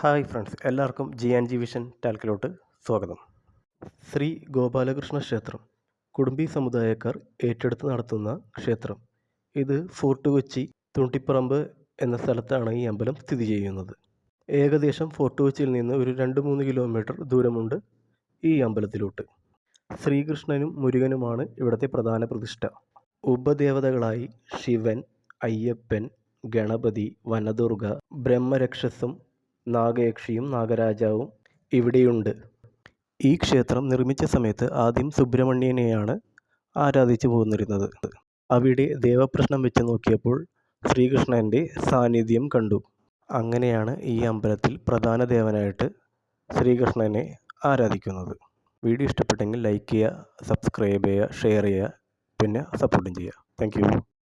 Hi friends എല്ലാവർക്കും G and G vision ടാൽക്കിലോട്ട് സ്വാഗതം. ശ്രീ ഗോപാലകൃഷ്ണ ക്ഷേത്രം കുടുംബി സമുദായക്കാർ ഏറ്റെടുത്ത് നടത്തുന്ന ക്ഷേത്രം. ഇത് ഫോർട്ട് കൊച്ചി തുണ്ടിപ്പറമ്പ് എന്ന സ്ഥലത്താണ് ഈ അമ്പലം സ്ഥിതി ചെയ്യുന്നത്. ഏകദേശം ഫോർട്ട് കൊച്ചിയിൽ നിന്ന് ഒരു രണ്ട് മൂന്ന് കിലോമീറ്റർ ദൂരമുണ്ട് ഈ അമ്പലത്തിലോട്ട്. ശ്രീകൃഷ്ണനും മുരുകനുമാണ് ഇവിടുത്തെ പ്രധാന പ്രതിഷ്ഠ. ഉപദേവതകളായി ശിവൻ അയ്യപ്പൻ ഗണപതി വനദുർഗ ബ്രഹ്മരക്ഷസും നാഗയക്ഷിയും നാഗരാജാവും ഇവിടെയുണ്ട്. ഈ ക്ഷേത്രം നിർമ്മിച്ച സമയത്ത് ആദ്യം സുബ്രഹ്മണ്യനെയാണ് ആരാധിച്ചു പോന്നിരുന്നത്. അവിടെ ദേവപ്രശ്നം വെച്ച് നോക്കിയപ്പോൾ ശ്രീകൃഷ്ണന്റെ സാന്നിധ്യം കണ്ടു. അങ്ങനെയാണ് ഈ അമ്പലത്തിൽ പ്രധാന ദേവനായിട്ട് ശ്രീകൃഷ്ണനെ ആരാധിക്കുന്നത്. വീഡിയോ ഇഷ്ടപ്പെട്ടെങ്കിൽ ലൈക്ക് ചെയ്യുക സബ്സ്ക്രൈബ് ചെയ്യുക ഷെയർ ചെയ്യുക പിന്നെ സപ്പോർട്ടും ചെയ്യുക. താങ്ക്